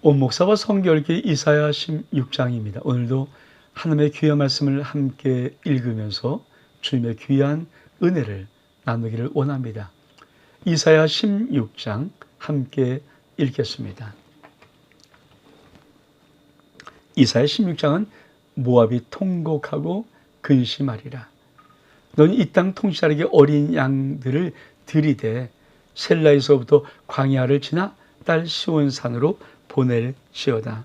온목사와 성결기 이사야 16장입니다. 오늘도 하나님의 귀한 말씀을 함께 읽으면서 주님의 귀한 은혜를 나누기를 원합니다. 이사야 16장 함께 읽겠습니다. 이사야 16장은 모압이 통곡하고 근심하리라. 넌 이 땅 통치자에게 어린 양들을 들이대 셀라에서부터 광야를 지나 딸 시온산으로 보낼지어다.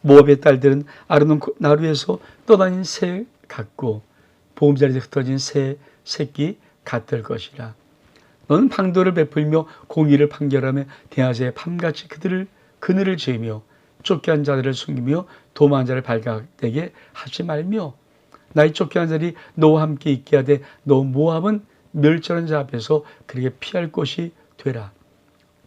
모압의 딸들은 아르논 나루에서 떠다닌 새 같고 보험자리에 흩어진 새 새끼 같을 것이라. 너는 방도를 베풀며 공의를 판결하며 대낮에 밤같이 그들을 그늘을 지으며 쫓겨난 자들을 숨기며 도망한 자를 발각되게 하지 말며 나의 쫓겨난 자들이 너와 함께 있게 하되 너 모압은 멸절한 자 앞에서 그에게 피할 곳이 되라.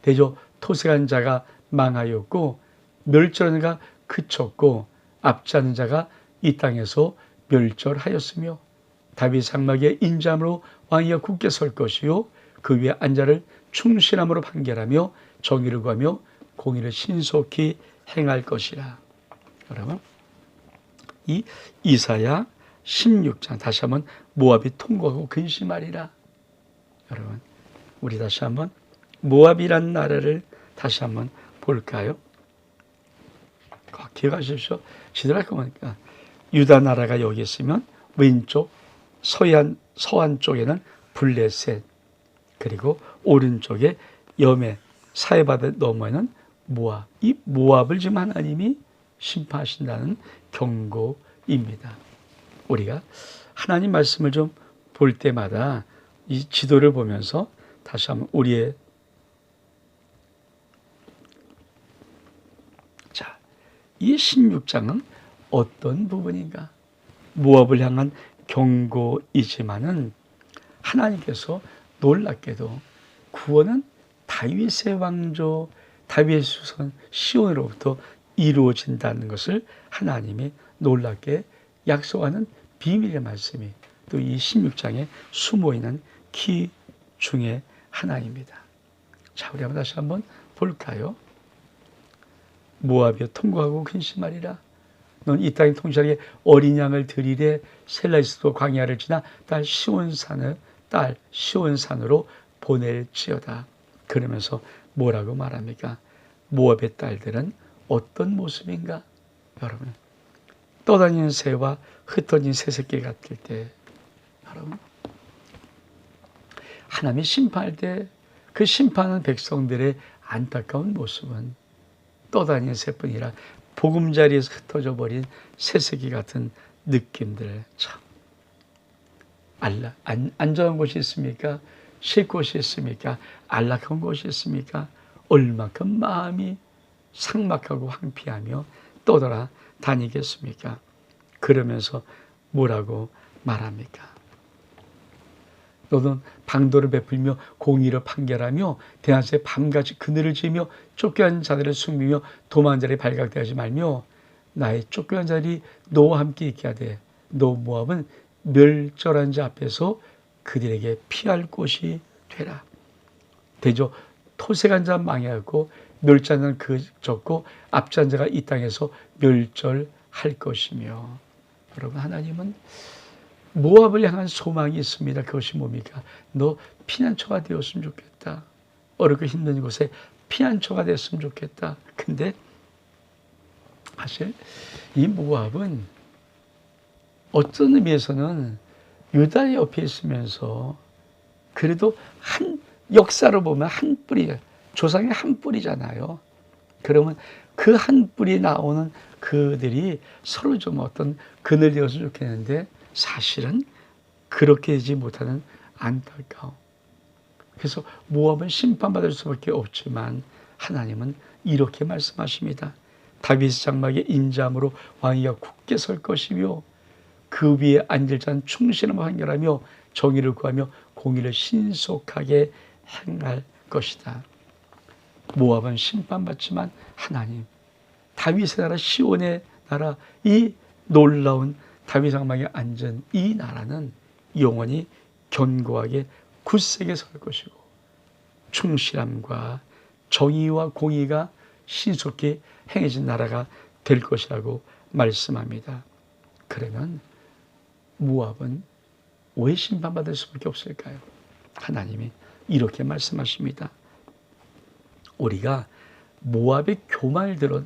대저 토색한 자가 망하였고 멸절한 자가 그쳤고 앞자는 자가 이 땅에서 멸절하였으며 다윗 상막의 인자함으로 왕이가 굳게 설 것이요 그 위에 안자를 충실함으로 판결하며 정의를 구하며 공의를 신속히 행할 것이라. 여러분 이 이사야 16장 다시 한번 모압이 통곡하고 근심하리라. 여러분 우리 다시 한번 모압이란 나라를 다시 한번 볼까요? 기억하십시오. 시드라 보니까 유다 나라가 여기 있으면 왼쪽 서안 서안 쪽에는 블레셋 그리고 오른쪽에 여메 사해바다 너머에는 모압. 이 모압을 지금 하나님이 심판하신다는 경고입니다. 우리가 하나님 말씀을 좀 볼 때마다 이 지도를 보면서 다시 한번 우리의 자, 이 16장은 어떤 부분인가? 모압을 향한 경고이지만은 하나님께서 놀랍게도 구원은 다윗의 왕조 다윗의 수선 시온으로부터 이루어진다는 것을 하나님이 놀랍게 약속하는 비밀의 말씀이 또 이 16장에 숨어 있는 키 중에 하나입니다. 자, 우리 한번 다시 한번 볼까요? 모압이여 통곡하고 근심하리라. 넌 이 땅의 통치하게 어린 양을 드리래 셀라이스도 광야를 지나 딸 시온산을 딸 시온산으로 보낼지어다. 그러면서 뭐라고 말합니까? 모압의 딸들은 어떤 모습인가? 여러분 떠다니는 새와 흩어진 새새끼 같을 때 여러분 하나님이 심판할 때 그 심판하는 백성들의 안타까운 모습은 떠다니는 새뿐이라 보금자리에서 흩어져 버린 새새끼 같은 느낌들 참 안락, 안, 안전한 곳이 있습니까? 쉴 곳이 있습니까? 안락한 곳이 있습니까? 얼마큼 마음이 상막하고 황피하며 떠돌아 다니겠습니까? 그러면서 뭐라고 말합니까? 너는 방도를 베풀며 공의를 판결하며 대낮에 밤같이 그늘을 지며 쫓겨난 자들을 숨기며 도망한 자를 발각되지 하 말며 나의 쫓겨난 자들이 너와 함께 있게 하되 너 모압은 멸절한 자 앞에서 그들에게 피할 곳이 되라. 대저 토색한 자 망해하고 멸자는 그 적고 앞잔 자가 이 땅에서 멸절할 것이며 여러분 하나님은 모압을 향한 소망이 있습니다. 그것이 뭡니까? 너 피난처가 되었으면 좋겠다. 어렵고 힘든 곳에 피난처가 됐으면 좋겠다. 근데 사실 이 모압은 어떤 의미에서는 유다 옆에 있으면서 그래도 한 역사로 보면 한 뿌리 조상의 한 뿌리잖아요. 그러면 그 한 뿌리 나오는 그들이 서로 좀 어떤 그늘 되었으면 좋겠는데 사실은 그렇게 되지 못하는 안타까움. 그래서 모압은 심판받을 수밖에 없지만 하나님은 이렇게 말씀하십니다. 다윗 장막의 인자함으로 왕이가 굳게 설 것이며 그 위에 앉을 자는 충실함을 판결하며 정의를 구하며 공의를 신속하게 행할 것이다. 모압은 심판받지만 하나님 다윗의 나라 시온의 나라 이 놀라운 다윗 장막에 앉은 이 나라는 영원히 견고하게 굳세게 설 것이고 충실함과 정의와 공의가 신속히 행해진 나라가 될 것이라고 말씀합니다. 그러면 모압은 왜 심판받을 수밖에 없을까요? 하나님이 이렇게 말씀하십니다. 우리가 모압의 교만을 들어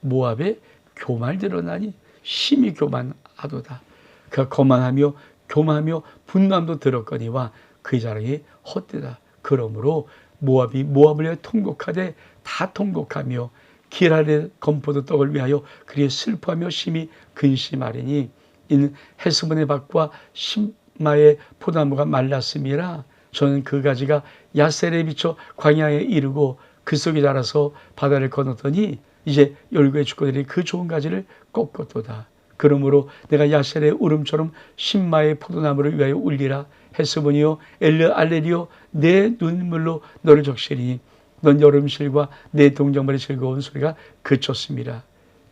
모압의 교만을 드러나니 심히 교만하도다. 그가 거만하며 교만하며 분남도 들었거니와 그 자랑이 헛되다. 그러므로 모압이 모압을 위하여 통곡하되 다 통곡하며 길 아래 건포도 떡을 위하여 그리 슬퍼하며 심히 근심하리니 이는 헤스본의 밭과 심마의 포도나무가 말랐음이라 저는 그 가지가 야셀에 비쳐 광야에 이르고 그 속에 자라서 바다를 건넜더니 이제 열고의 주권들이 그 좋은 가지를 꺾었도다. 그러므로 내가 야셀의 울음처럼 신마의 포도나무를 위하여 울리라 헤스보니요 엘르 알레리오 내 눈물로 너를 적시니 넌 여름실과 내 동정물의 즐거운 소리가 그쳤습니다.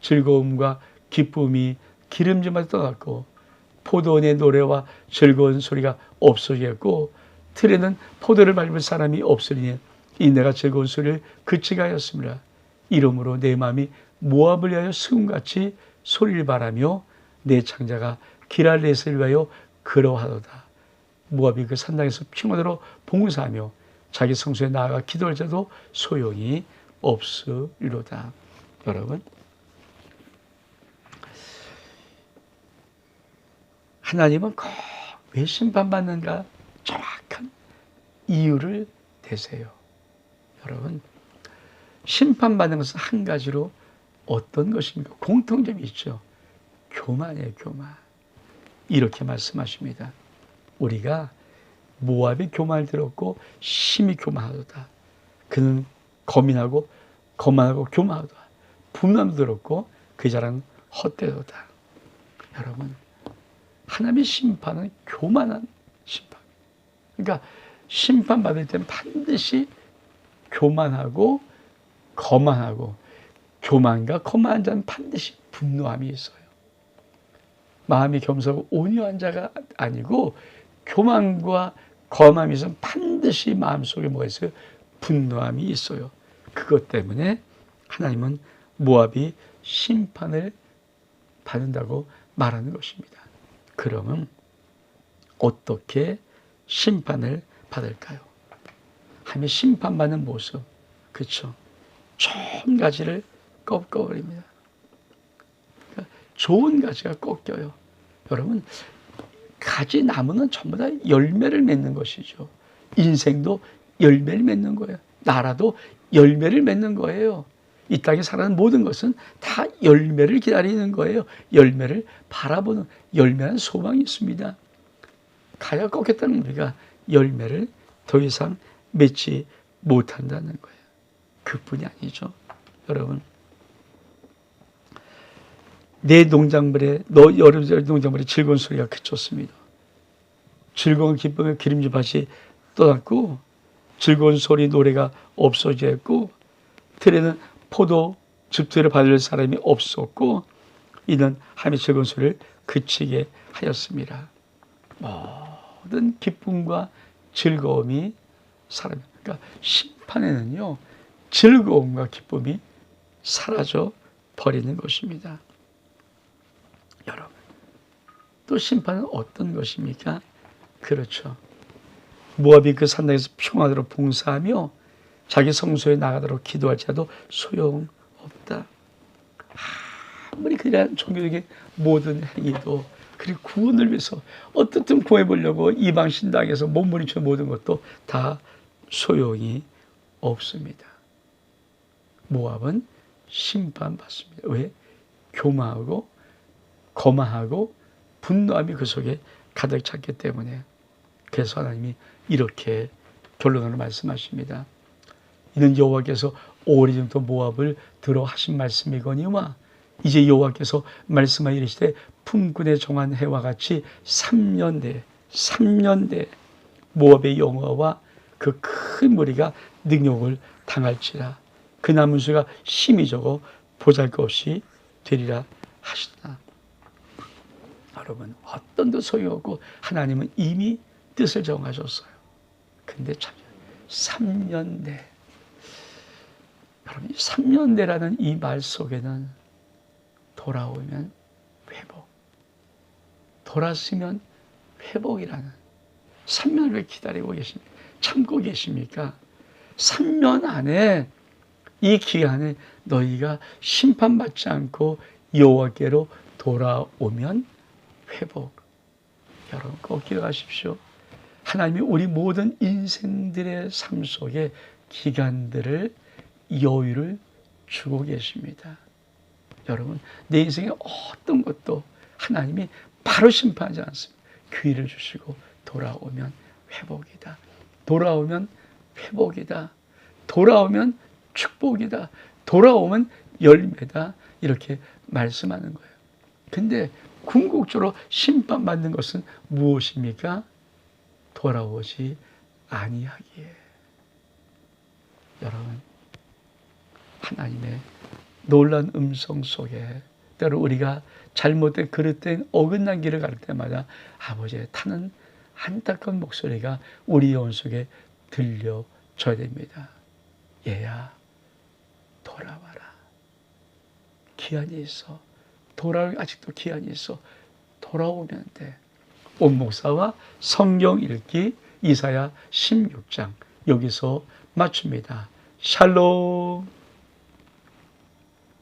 즐거움과 기쁨이 기름짐마다 떠났고 포도원의 노래와 즐거운 소리가 없어졌고 틀에는 포도를 밟을 사람이 없으니 이 내가 즐거운 소리를 그치가 하였습니다. 이러므로 내 마음이 모압을 위하여 수금같이 소리를 바라며 내 창자가 기랄레스를 위하여 그러하도다. 모압이 그 산당에서 평화대로 봉사하며 자기 성소에 나아가 기도할 자도 소용이 없으리로다. 여러분 하나님은 꼭 왜 심판받는가 정확한 이유를 대세요. 여러분 심판받는 것은 한 가지로 어떤 것입니까? 공통점이 있죠. 교만이에요, 교만. 이렇게 말씀하십니다. 우리가 모압이 교만을 들었고 심히 교만하도다. 그는 거민하고 거만하고 교만하다. 분남도 들었고 그 자랑 헛되도다. 여러분 하나님의 심판은 교만한 심판. 그러니까 심판받을 때는 반드시 교만하고 거만하고 교만과 거만한 자는 반드시 분노함이 있어요. 마음이 겸손하고 온유한 자가 아니고 교만과 거만함이 있으면 반드시 마음속에 뭐가 있어요? 분노함이 있어요. 그것 때문에 하나님은 모압이 심판을 받는다고 말하는 것입니다. 그러면 어떻게 심판을 받을까요? 하면 심판받는 모습, 그렇죠? 좋은 가지를 꺾어버립니다. 그러니까 좋은 가지가 꺾여요. 여러분, 가지 나무는 전부 다 열매를 맺는 것이죠. 인생도 열매를 맺는 거예요. 나라도 열매를 맺는 거예요. 이 땅에 살아는 모든 것은 다 열매를 기다리는 거예요. 열매를 바라보는 열매한 소망이 있습니다. 가야 꺾였다는 우리가 열매를 더 이상 맺지 못한다는 거예요. 그뿐이 아니죠. 여러분. 내 농작물에 너 여름 농작물에 즐거운 소리가 그쳤습니다. 즐거운 기쁨의 기름진 밭이 떠났고 즐거운 소리 노래가 없어졌고 틀에는 포도 즙투를 받을 사람이 없었고 이는 하나님의 즐거운 소리를 그치게 하였습니다. 모든 기쁨과 즐거움이 사람 그러니까 심판에는요 즐거움과 기쁨이 사라져 버리는 것입니다. 여러분 또 심판은 어떤 것입니까? 그렇죠. 모압이 그 산당에서 평화대로 봉사하며 자기 성소에 나가도록 기도할 자도 소용없다. 아무리 그냥 종교적인 모든 행위도 그리고 구원을 위해서 어떻든 구해보려고 이방 신당에서 몸부림쳐 모든 것도 다 소용이 없습니다. 모압은 심판받습니다. 왜? 교만하고 거만하고 분노함이 그 속에 가득 찼기 때문에 그래서 하나님이 이렇게 결론을 말씀하십니다. 이는 여호와께서 오래전부터 모압을 들어 하신 말씀이거니와 이제 여호와께서 말씀하여 이르시되 품꾼의 정한 해와 같이 3년 내 3년 내 모압의 영화와 그 큰 무리가 능욕을 당할지라 그 남은 수가 심히 적어 보잘것없이 되리라 하시다. 여러분 어떤 도 소용없고 하나님은 이미 뜻을 정하셨어요. 근데 참 3년 내 여러분, 이 3년대라는 이 말 속에는 돌아오면 회복, 돌았으면 회복이라는 3년을 왜 기다리고 계십니까? 참고 계십니까? 3년 안에 이 기간에 너희가 심판받지 않고 여호와께로 돌아오면 회복. 여러분 꼭 기억하십시오. 하나님이 우리 모든 인생들의 삶 속에 기간들을 여유를 주고 계십니다. 여러분 내 인생에 어떤 것도 하나님이 바로 심판하지 않습니다. 기회를 주시고 돌아오면 회복이다. 돌아오면 회복이다. 돌아오면 축복이다. 돌아오면 열매다. 이렇게 말씀하는 거예요. 근데 궁극적으로 심판받는 것은 무엇입니까? 돌아오지 아니하기에. 여러분, 하나님의 놀란 음성 속에 때로 우리가 잘못된 그릇된 어긋난 길을 갈 때마다 아버지의 타는 안타까운 목소리가 우리 영 속에 들려줘야 됩니다. 얘야, 돌아와라. 기한이 있어. 돌아올 아직도 기한이 있어. 돌아오면 돼. 온 목사와 성경 읽기 이사야 16장 여기서 마칩니다. 샬롬.